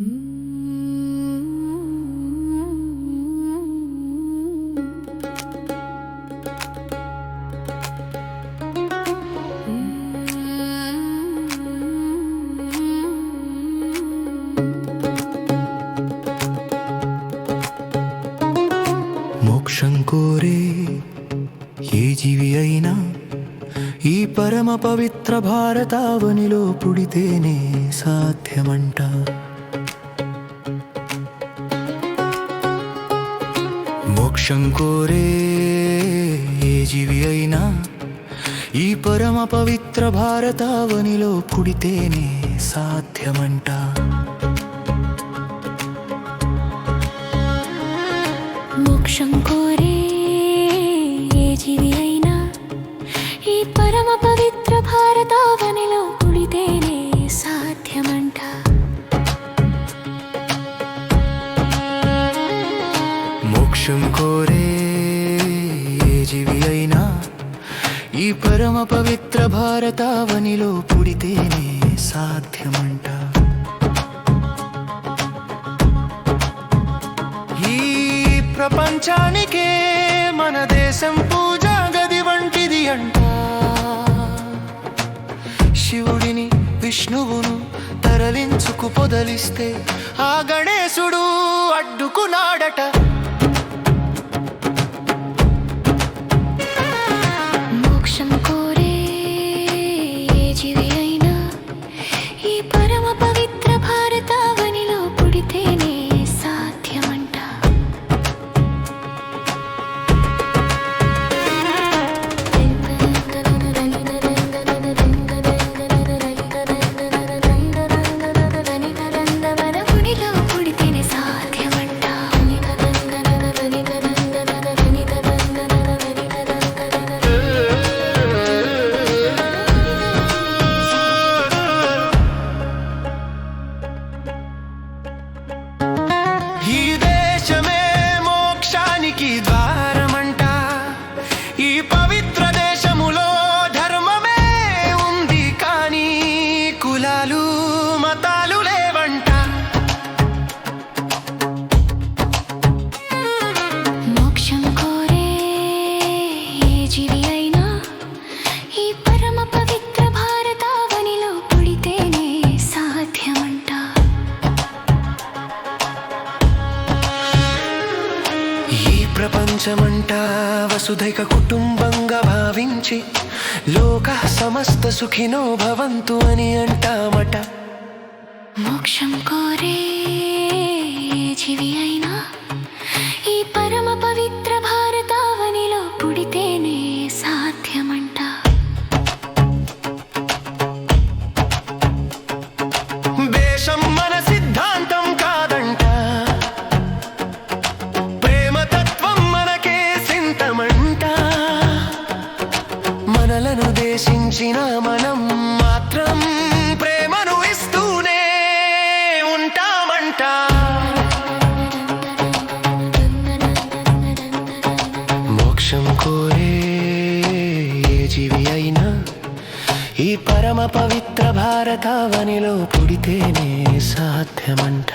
మోక్షం కోరే ఏ జీవి అయినా ఈ పరమ పవిత్ర భారతావనిలో పుడితేనే సాధ్యమంట. మోక్షం కోరే ఏ జీవి అయినా ఈ పరమ పవిత్ర భారతావనిలో పుడితేనే సాధ్యమంట. మోక్షం కోరే మోక్షం కోరే ఏ జీవి అయినా ఈ పరమ పవిత్ర భారతావనిలో పుడితేనే సాధ్యమంట. ఈ ప్రపంచానికే మన దేశం పూజా గది వంటిది అంట. శివుడిని విష్ణువును తరలించుకు పొదలిస్తే ఆ గణేశుడు అడ్డుకున్నాడట. ఈ పవిత్ర ప్రపంచమంట వసుధైక కుటుంబంగా భావించి లోక సమస్త సుఖినో భవంతు అని అంటామట. మోక్షం కోరే మనం మాత్రం ప్రేమను ఇస్తూనే ఉంటామంట. మోక్షం కోరే జీవి అయినా ఈ పరమ పవిత్ర భారతావనిలో పుడితేనే సాధ్యమంట.